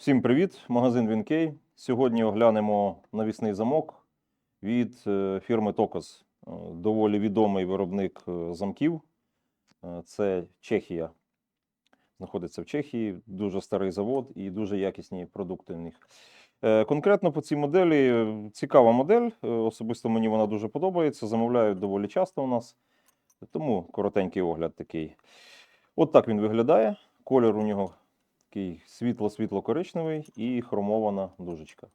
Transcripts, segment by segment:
Всім привіт! Магазин Вінкей. Сьогодні оглянемо навісний замок від е, фірми Токос. Е, Доволі відомий виробник е, замків. Це Чехія. Знаходиться в Чехії. Дуже старий завод і дуже якісні продукти в них. Конкретно по цій моделі цікава модель. Особисто мені вона дуже подобається. Замовляють доволі часто у нас. Тому коротенький огляд такий. От так він виглядає. Колір у нього такий світло-світло-коричневий і хромована дужечка.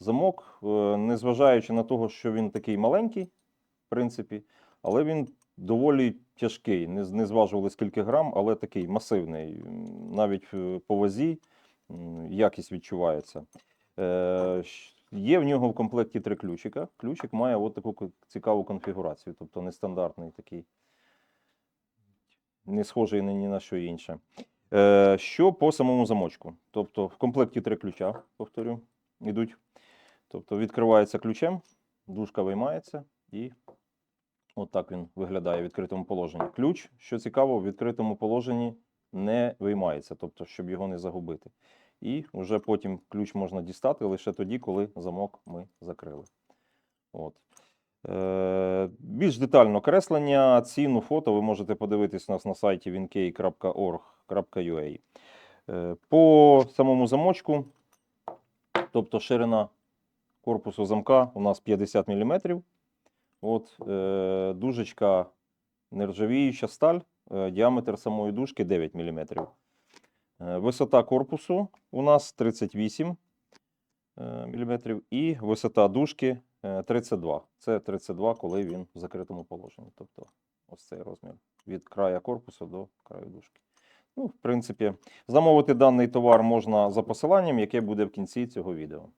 Замок, е, незважаючи на те, що він такий маленький, в принципі, але він доволі тяжкий. Не, не зважували скільки грам, але такий масивний. Навіть е, по вазі якість відчувається. Е, Є в нього в комплекті три ключика. Ключик має от таку цікаву конфігурацію, тобто нестандартний такий, не схожий ні на що інше. Е, Що по самому замочку? Тобто в комплекті три ключа, повторю, йдуть. Тобто відкривається ключем, дужка виймається і отак він виглядає в відкритому положенні. Ключ, що цікаво, в відкритому положенні не виймається, тобто, щоб його не загубити. І вже потім ключ можна дістати лише тоді, коли замок ми закрили. От. Е, більш детально креслення, ціну, фото ви можете подивитись у нас на сайті winkey.org.ua. Е, По самому замочку, тобто ширина корпусу замка у нас 50 мм. От, е, дужечка нержавіюча сталь, діаметр самої дужки 9 мм. Висота корпусу у нас 38 мм і висота дужки 32. Це 32, коли він в закритому положенні. Тобто ось цей розмір від края корпусу до краю дужки. Ну, в принципі, замовити даний товар можна за посиланням, яке буде в кінці цього відео.